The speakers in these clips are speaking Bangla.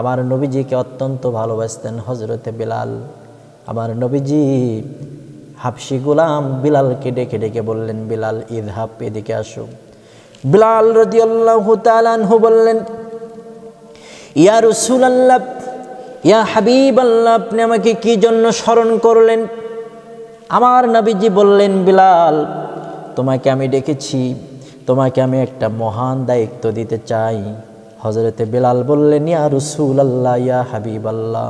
আমার নবীজিকে অত্যন্ত ভালোবাসতেন হজরতে বিলাল। আমার নবীজি হাফসি গোলাম বিলালকে ডেকে ডেকে বললেন, বিলাল ঈদ হাফ এদিকে আসো। বিলাল রদিয়াল্লাহু তালানহু বললেন, ইয়া রসুল আল্লাহ ইয়া হাবিব আল্লাহ আপনি আমাকে কি জন্য স্মরণ করলেন? আমার নবীজি বললেন, বিলাল, তোমাকে আমি ডেকেছি, তোমাকে আমি একটা মহান দায়িত্ব দিতে চাই। হজরতে বিলাল বললেন, ইয়া রসুল আল্লাহ ইয়া হাবিব আল্লাহ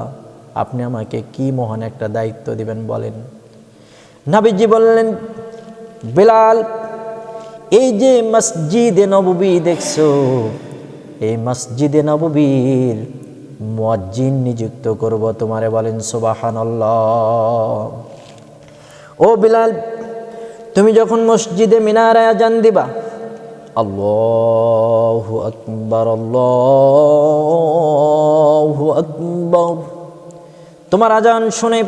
আপনি আমাকে কি মহান একটা দায়িত্ব দিবেন বলেন? নবীজি বললেন, বিলাল, এই যে মসজিদে নববী দেখছ, এই মসজিদে নববীর মুয়াজ্জিন নিযুক্ত করব তোমারে বলেন সুবহানাল্লাহ। ও বিলাল, তুমি যখন মসজিদে মিনারায় আজান দিবা আল্লাহু আকবার আল্লাহু আকবার তোমার আজান শুনে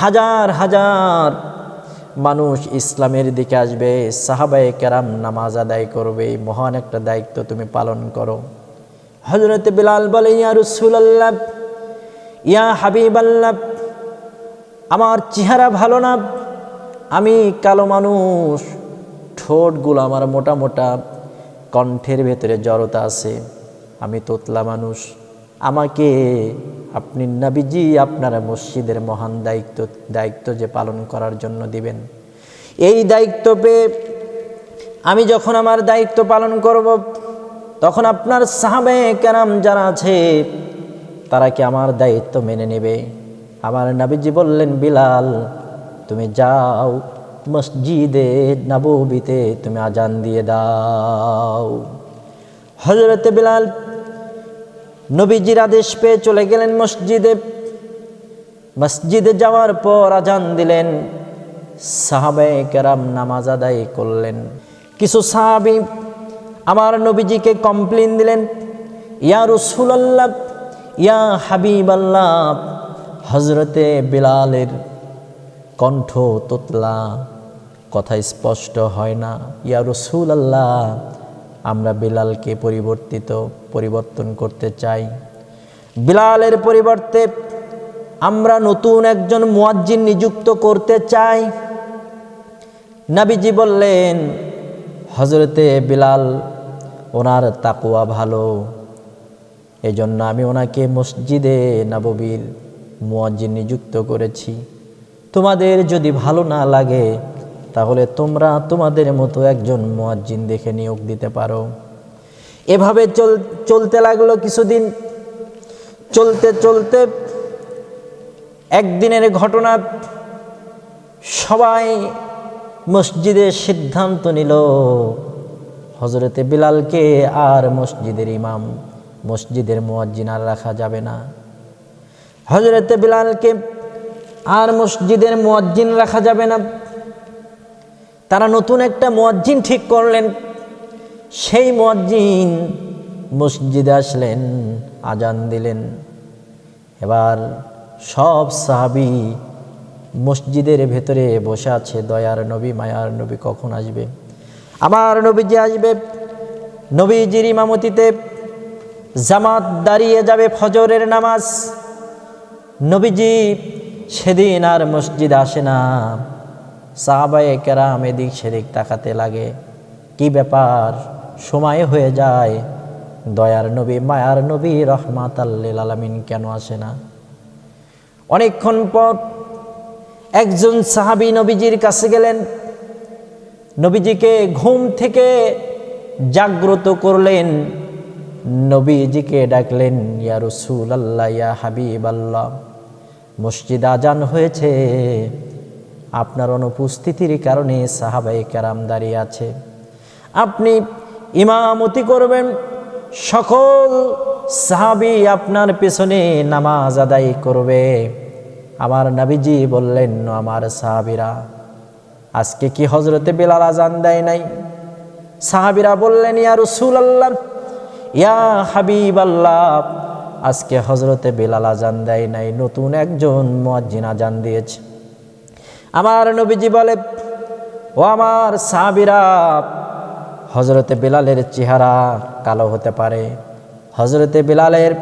হাজার হাজার মানুষ ইসলামের দিকে আসবে, সাহাবায়ে কেরাম নামাজ আদায় করবে, মহান একটা দায়িত্ব তুমি পালন করো। হজরত বিলাল বলে, ইয়া রসুলাল্লাহ, ইয়া হাবিব আল্লাহ আমার চেহারা ভালো না, আমি কালো মানুষ ঠোঁটগুলো আমার মোটা মোটা, কণ্ঠের ভেতরে জড়তা আছে। আমি তোতলা মানুষ। আমাকে আপনি নাবিজি আপনারা মসজিদের মহান দায়িত্ব দায়িত্ব যে পালন করার জন্য দিবেন। এই দায়িত্ব পেয়ে আমি যখন আমার দায়িত্ব পালন করব, তখন আপনার সাহাবে কেরাম যারা আছে, তারা কি আমার দায়িত্ব মেনে নেবে? আমার নাবিজি বললেন, বিলাল, তুমি যাও। মসজিদে নববিতে তুমি আজান দিয়ে দাও। হজরতে বিলাল নবীজির আদেশ পেয়ে চলে গেলেন মসজিদে। মসজিদে যাওয়ার পর আজান দিলেন। সাহাবে কেরাম নামাজ আদায় করলেন। কিছু সাহাবি আমার নবীজিকে কমপ্লেন দিলেন, ইয়া রসুলাল্লাহ, ইয়া হাবিব আল্লাহ হজরতে বিলালের কণ্ঠ তোতলা। কথা স্পষ্ট হয় না। ইয়া রসুল আল্লাহ আমরা বিলালকে পরিবর্তিত, পরিবর্তন করতে চাই। বিলালের পরিবর্তে আমরা নতুন একজন মুয়াজ্জিন নিযুক্ত করতে চাই। নাবিজি বললেন হজরতে বিলাল, ওনার তাকুয়া ভালো। এই জন্য আমি ওনাকে মসজিদে নববীর মুয়াজ্জিন নিযুক্ত করেছি। তোমাদের যদি ভালো না লাগে তাহলে তোমরা তোমাদের মতো একজন মোয়াজ্জিন দেখে নিয়োগ দিতে পারো। এভাবে চল, চলতে লাগল কিছুদিন। চলতে চলতে একদিনের ঘটনা সবাই মসজিদে সিদ্ধান্ত নিল। হজরতে বিলালকে আর মসজিদের ইমাম, মসজিদের মোয়াজ্জিন আর রাখা যাবে না। হজরতে বিলালকে আর মসজিদের মোয়াজ্জিন রাখা যাবে না। তারা নতুন একটা মুয়াজ্জিন ঠিক করলেন। সেই মুয়াজ্জিন মসজিদে আসলেন, আজান দিলেন। এবার সব সাহাবি মসজিদের ভেতরে বসে আছে, দয়ার নবী, মায়ার নবী কখন আসবে? আমার নবীজি আসবে, নবীজির ইমামতিতে জামাত দাঁড়িয়ে যাবে ফজরের নামাজ। নবীজি সেদিন আর মসজিদ আসে না। সাহাবায়ে কেরাম এদিক সেদিক তাকাতে লাগে। কি ব্যাপার? সময় হয়ে যায়। দয়ার নবী, মায়ার নবী রহমাত আল্লিল আলমিন কেন আসে না? অনেকক্ষণ পর একজন সাহাবি নবীজির কাছে গেলেন। নবীজিকে ঘুম থেকে জাগ্রত করলেন। নবীজিকে ডাকলেন, ইয়া রসুল আল্লাহ ইয়া হাবিব আল্লাহ মসজিদ আজান হয়েছে। আপনার অনুপস্থিতির কারণে সাহাবাই কারাম দাঁড়িয়ে আছে। আপনি ইমামতি করবেন, সকল সাহাবি আপনার পেছনে নামাজ আদায় করবে। আমার নাবিজি বললেন আমার সাহাবিরা, আজকে কি হজরতে বেলাল আজান দেয় নাই? সাহাবিরা বললেন, ইয়া রসুল আল্লাহ ইয়া হাবিব আল্লাহ আজকে হজরতে বেলাল আজান দেয় নাই, নতুন একজন মুয়াজ্জিন আজান দিয়েছে। আমার নবীজি বলে, ও আমার সাহাবিরা হজরতে বেলালের চেহারা কালো হতে পারে হজরতে বিলালের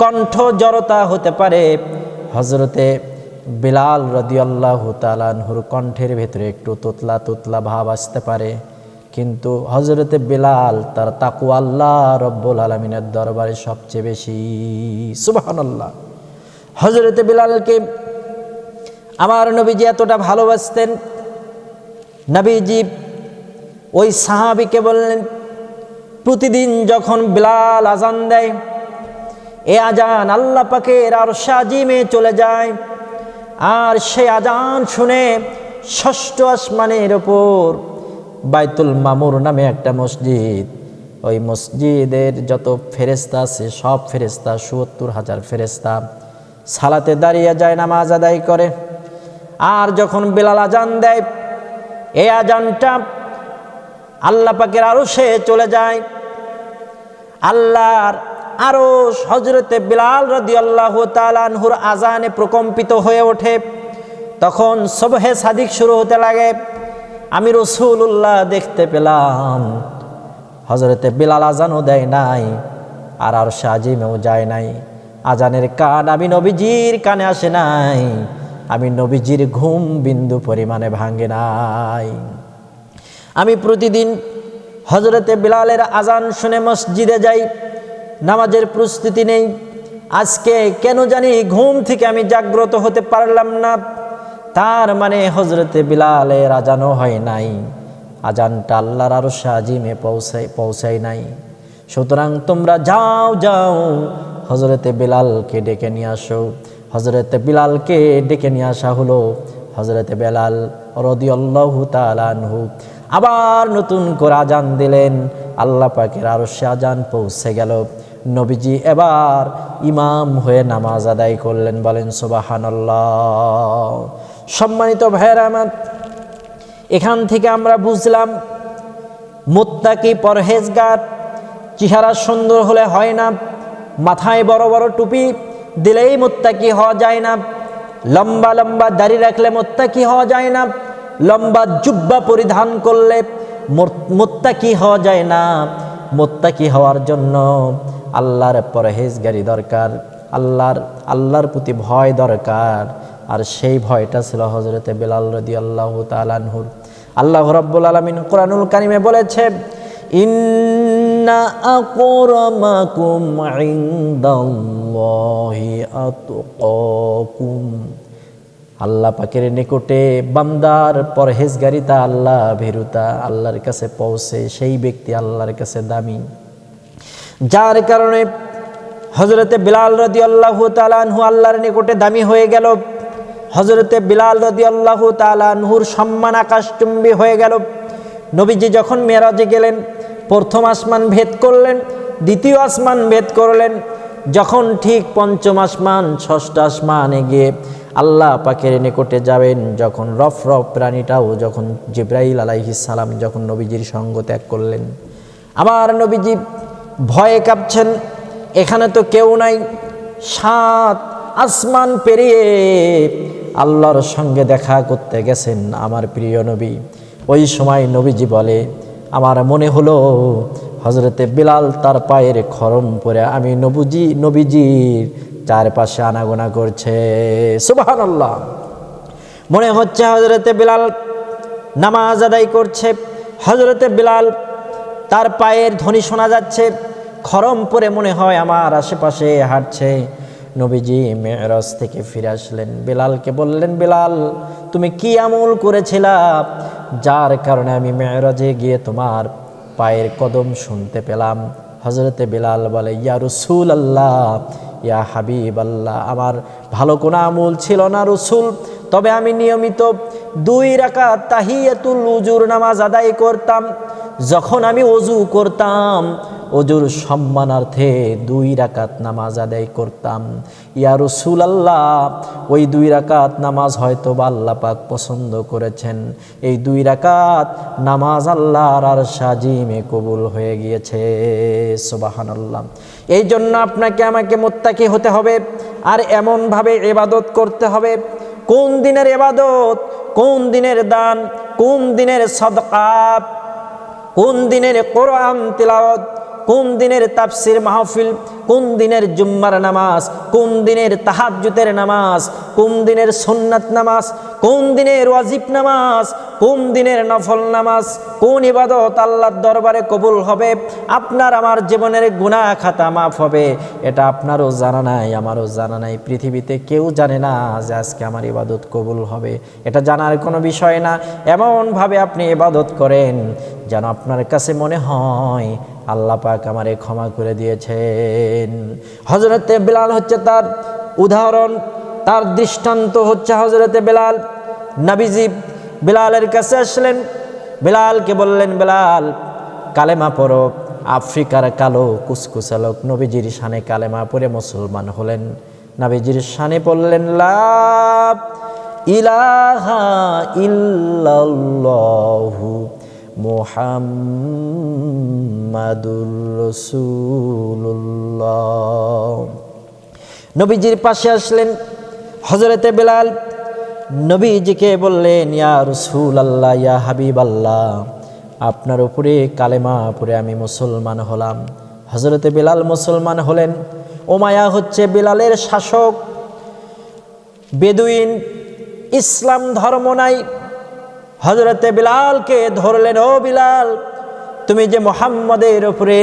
কণ্ঠ জড়তা হতে পারে হজরতে বিলাল রদিয়াল্লাহ তালানহুর কণ্ঠের ভেতরে একটু তোতলা তোতলা ভাব আসতে পারে, কিন্তু হজরতে বিলাল তার তাকু আল্লাহ রব্বুল আলমিনের দরবারে সবচেয়ে বেশি সুবাহান্লাহ হজরতে বিলালকে আমার নবীজি এতটা ভালোবাসতেন। নবীজি ওই সাহাবিকে বললেন, প্রতিদিন যখন বিলাল আজান দেয়, এ আজান আল্লাহ পাকের আর সাজিমে চলে যায়। আর সে আজান শুনে ষষ্ঠ আসমানের ওপর বাইতুল মামুর নামে একটা মসজিদ, ওই মসজিদের যত ফেরেস্তা আছে সব ফেরেস্তা সত্তর হাজার ফেরেস্তা সালাতে দাঁড়িয়ে যায়, নামাজ আদায় করে। আর যখন বেলাল আজান দেয়, এই আজানটা আল্লাহ পাকের আরও সে চলে যায়। আল্লাহর আরও হজরতে বিলাল রদি আল্লাহ তালানহুর আজানে প্রকম্পিত হয়ে ওঠে। তখন সবহে সাদিক শুরু হতে লাগে। আমি রসুল্লাহ দেখতে পেলাম। হজরতে বিলাল আজানও দেয় নাই, আর আর সাজিমেও যায় নাই। আজানের কান আমি নবীজির কানে আসে নাই। আমি নবীজির ঘুম বিন্দু পরিমাণে ভাঙে নাই। আমি প্রতিদিন হজরতে বিলালের আজান শুনে মসজিদে যাই, নামাজের প্রস্তুতি নেই। আজকে কেন জানি ঘুম থেকে আমি জাগ্রত হতে পারলাম না। তার মানে হজরতে বিলালের আজানও হয় নাই। আজানটা আল্লাহর আরও সাজিমে পৌঁছাই পৌঁছাই নাই। সুতরাং তোমরা যাও যাও হজরতে বিলালকে ডেকে নিয়ে আসো। হজরতে বিলালকে ডেকে নিয়ে আসা হলো। হজরতে বেলাল রদিয়াল্লাহু তালানহু আবার নতুন করে আজান দিলেন। আল্লাহ পাকের আরও সে আজান পৌঁছে গেল। নবীজি এবার ইমাম হয়ে নামাজ আদায় করলেন, বলেন, সুবাহানাল্লাহ। সম্মানিত ভাইয়ের আমার, এখান থেকে আমরা বুঝলাম, মোত্তাকি পরহেজগার, চেহারা সুন্দর হলে হয় না, মাথায় বড় বড় টুপি দিলেই মোত্তাকি হওয়া যায় না। লম্বা লম্বা দাড়ি রাখলে মোত্তাকি হওয়া যায় না। লম্বা জুব্বা পরিধান করলে মোত্তাকি হওয়া যায় না। মোত্তাকি হওয়ার জন্য আল্লাহর পরহেজগারি দরকার, আল্লাহর আল্লাহর প্রতি ভয় দরকার। আর সেই ভয়টা ছিল হজরতে বেলাল রদি আল্লাহ তালানহুর আল্লাহ রব্বুল আলমিন কোরআনুল কারিমে বলেছে ইন্না আকরামাকুম ইনদাল্লাহি আতকাকুম আল্লাহ পাকের নিকটে বান্দার পরহেজগারিতা আল্লাহ ভেরুতা আল্লাহর কাছে পৌঁছে সেই ব্যক্তি আল্লাহর কাছে দামি। যার কারণে হজরতে বিলাল রদি আল্লাহ তালানহু আল্লাহর নিকটে দামি হয়ে গেল। হজরতে বিলাল রদি আল্লাহ তালানহুর সম্মান আকাশচুম্বী হয়ে গেল। নবীজি যখন মেরাজে গেলেন প্রথম আসমান ভেদ করলেন, দ্বিতীয় আসমান ভেদ করলেন। যখন ঠিক পঞ্চম আসমান, ষষ্ঠ আসমানে গিয়ে আল্লাহ পাকের নিকটে যাবেন, যখন রফ রফ প্রাণীটাও যখন জিব্রাইল সালাম যখন নবীজির সঙ্গ ত্যাগ করলেন। আবার নবীজি ভয়ে কাঁপছেন, এখানে তো কেউ নাই, সাত আসমান পেরিয়ে আল্লাহর সঙ্গে দেখা করতে গেছেন আমার প্রিয় নবী। ওই সময় নবীজি বলে আমার মনে হলো হজরতে বিলাল তার পায়ের খরম পরে আমি নবুজি, নবীজির চারপাশে আনাগোনা করছে। সুবাহান আল্লাহ মনে হচ্ছে হজরতে বিলাল নামাজ আদায় করছে। হজরতে বিলাল তার পায়ের ধ্বনি শোনা যাচ্ছে। খরম পরে মনে হয় আমার আশেপাশে হাঁটছে। নবীজি মেয়রজ থেকে ফিরে আসলেন। বেলালকে বললেন, বেলাল, তুমি কি আমল করেছিলা? যার কারণে আমি মেয়রাজে গিয়ে তোমার পায়ের কদম শুনতে পেলাম। হজরতে বিলাল বলে, ইয়া রসুল আল্লাহ ইয়া হাবিব আল্লাহ আমার ভালো কোনো আমল ছিল না রসুল। তবে আমি নিয়মিত দুই রাখা তাহিয়াতুল উজুর নামাজ আদায় করতাম। যখন আমি অজু করতাম অজুর সম্মানার্থে দুই রাকাত নামাজ আদায় করতাম। ইয়া রসুল আল্লাহ ওই দুই রাকাত নামাজ হয়তো বা পাক পছন্দ করেছেন। এই দুই রাকাত নামাজ আল্লাহর আর সাজিমে কবুল হয়ে গিয়েছে। সোবাহান আল্লাহ এই জন্য আপনাকে আমাকে মোত্তাকি হতে হবে আর এমনভাবে এবাদত করতে হবে। কোন দিনের এবাদত কোন দিনের দান, কোন দিনের সদকাপ কোন দিনের কোরআন তিলাওয়াত কোন দিনের তাফসির মাহফিল, কোন দিনের জুম্মার নামাজ, কোন দিনের তাহাজুতের নামাজ, কোন দিনের সুন্নাত নামাজ কোন দিনের ওয়াজিব নামাজ, কোন দিনের নফল নামাজ, কোন ইবাদত আল্লাহর দরবারে কবুল হবে, আপনার আমার জীবনের গুনাহ খাতা মাফ হবে, এটা আপনারও জানা নাই, আমারও জানা নাই, পৃথিবীতে কেউ জানে না যে আজকে আমার ইবাদত কবুল হবে, এটা জানার কোনো বিষয় না, এমনভাবে আপনি ইবাদত করেন, যেন আপনার কাছে মনে হয় আল্লাহ পাক আমারে ক্ষমা করে দিয়েছেন। হজরতে বিলাল হচ্ছে তার উদাহরণ তার দৃষ্টান্ত হচ্ছে হজরতে বেলাল। নাবিজি বেলালের কাছে আসলেন। বেলালকে বললেন, বেলাল, কালেমা পড়ো। আফ্রিকার কালো কুসকুসা লোক নবীজির শানে কালেমা পরে মুসলমান হলেন। নাবিজির শানে পড়লেন, লাভ ইলাহা ইল্লাল্লাহু মুহাম্মাদুর রাসূলুল্লাহ। নবীজির পাশে আসলেন। হজরতে বেলাল নবীজিকে বললেন, ইয়া রসুল আল্লাহ ইয়া হাবিব আল্লাহ আপনার উপরে কালেমা পরে আমি মুসলমান হলাম। হজরতে বেলাল মুসলমান হলেন। ওমায়া হচ্ছে বেলালের শাসক, বেদুইন, ইসলাম ধর্ম নাই। হজরতে বিলালকে ধরলেন, ও বিলাল, তুমি যে মোহাম্মদের উপরে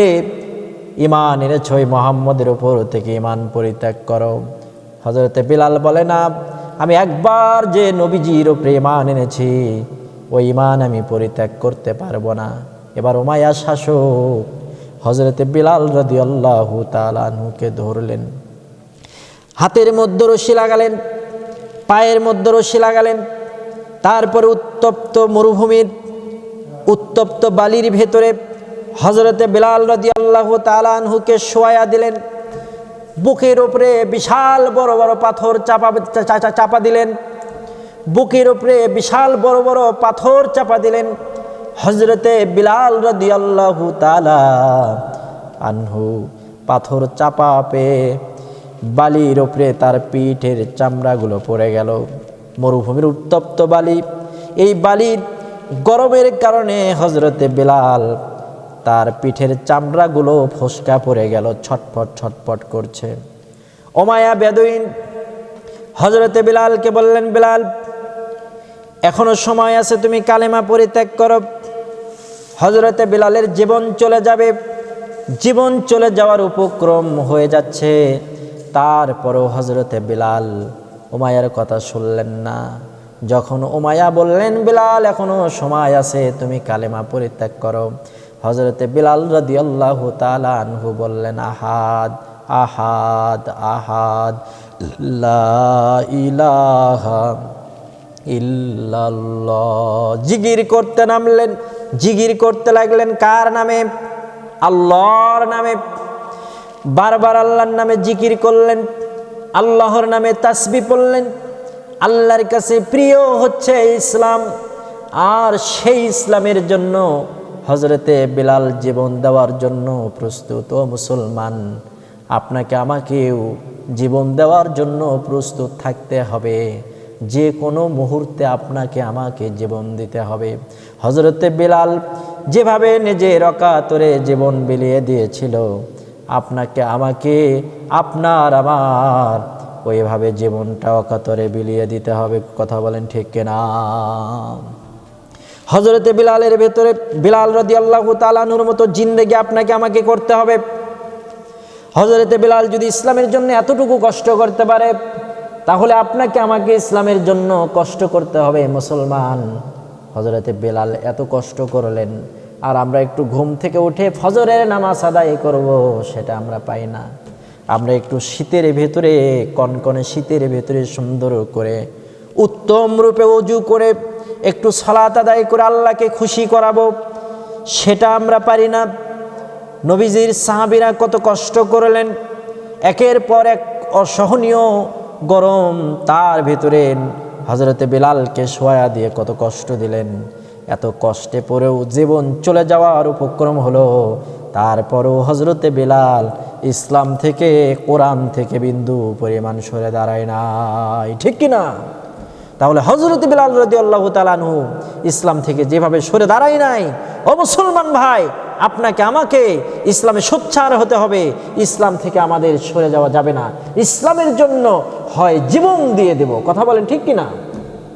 ইমান এনেছ মোহাম্মদের উপর থেকে ইমান পরিত্যাগ করো। হজরতে বিলাল বলে, না, আমি একবার যে নবীজির উপরে ইমান এনেছি, ওই ইমান আমি পরিত্যাগ করতে পারব না। এবার ওমায়া শাসক হজরতে বিলাল রদি আল্লাহ তালানহুকে ধরলেন। হাতের মধ্যে রশি লাগালেন, পায়ের মধ্যে রশি লাগালেন, তারপরে উত্তপ্ত মরুভূমির, উত্তপ্ত বালির ভেতরে হজরতে বিলাল রদি আল্লাহ তালানহুকে শোয়া দিলেন। বুকের উপরে বিশাল বড় বড় পাথর চাপা চাপা দিলেন। বুকের উপরে বিশাল বড় বড় পাথর চাপা দিলেন। হজরতে বিলাল রদি আল্লাহ তালা আনহু পাথর চাপা পেয়ে বালির ওপরে তার পিঠের চামড়াগুলো পড়ে গেল। মরুভূমির উত্তপ্ত বালি। এই বালির গরমের কারণে হজরতে বিলাল তার পিঠের চামড়াগুলো ফসকা পড়ে গেল, ছটফট ছটফট করছে। ওমায়া বেদুইন হজরতে বিলালকে বললেন, বিলাল, এখনও সময় আছে তুমি কালেমা পরিত্যাগ করো। হজরতে বিলালের জীবন চলে যাবে। জীবন চলে যাওয়ার উপক্রম হয়ে যাচ্ছে। তারপরও হজরতে বিলাল উমায়ার কথা শুনলেন না। যখন উমায়া বললেন, বিলাল, এখনও সময় আছে, তুমি কালেমা পরিত্যাগ করো। হজরতে বিলাল রাদি আল্লাহ আনহু বললেন, আহাদ আহাদ আহাদ ইলাহা জিগির করতে নামলেন, জিগির করতে লাগলেন কার নামে? আল্লাহর নামে। বারবার আল্লাহর নামে জিকির করলেন, আল্লাহর নামে তাসবি পড়লেন। আল্লাহর কাছে প্রিয় হচ্ছে ইসলাম, আর সেই ইসলামের জন্য হজরতে বিলাল জীবন দেওয়ার জন্য প্রস্তুত, ও মুসলমান, আপনাকে আমাকেও জীবন দেওয়ার জন্য প্রস্তুত থাকতে হবে। যে কোনো মুহূর্তে আপনাকে আমাকে জীবন দিতে হবে। হজরতে বিলাল যেভাবে নিজের অকাতরে জীবন বিলিয়ে দিয়েছিল, আপনাকে আমাকে, আপনার আমার ওইভাবে জীবনটা অকাতরে বিলিয়ে দিতে হবে। কথা বলেন ঠিক কিনা? হজরতে বিলালের ভেতরে বিলাল রদি আল্লাহ তালানুর মতো জিন্দেগি আপনাকে, আমাকে করতে হবে। হজরতে বিলাল যদি ইসলামের জন্য এতটুকু কষ্ট করতে পারে, তাহলে আপনাকে, আমাকে ইসলামের জন্য কষ্ট করতে হবে, মুসলমান। হজরতে বেলাল এত কষ্ট করলেন, আর আমরা একটু ঘুম থেকে উঠে ফজরের নামাজ আদায় করব, সেটা আমরা পাই না। আমরা একটু শীতের ভেতরে, কনকনে শীতের ভেতরে সুন্দর করে, উত্তম রূপে অজু করে একটু সালাত আদায় করে আল্লাহকে খুশি করাবো, সেটা আমরা পারি না। নবীজির সাহাবিরা কত কষ্ট করলেন, একের পর এক অসহনীয় গরম তার ভেতরে হজরতে বেলালকে সোয়া দিয়ে কত কষ্ট দিলেন। এত কষ্টে পড়েও জীবন চলে যাওয়ার উপক্রম হলো। তারপরও হজরতে বেলাল ইসলাম থেকে কোরআন থেকে বিন্দু পরিমাণ সরে দাঁড়ায় নাই। ঠিক কিনা? তাহলে হজরত বিলাল রদি আল্লাহ তালানহু ইসলাম থেকে যেভাবে সরে দাঁড়াই নাই, ও মুসলমান ভাই, আপনাকে আমাকে ইসলামে সোচ্চার হতে হবে, ইসলাম থেকে আমাদের সরে যাওয়া যাবে না। ইসলামের জন্য হয় জীবন দিয়ে দেব। কথা বলেন ঠিক কিনা? না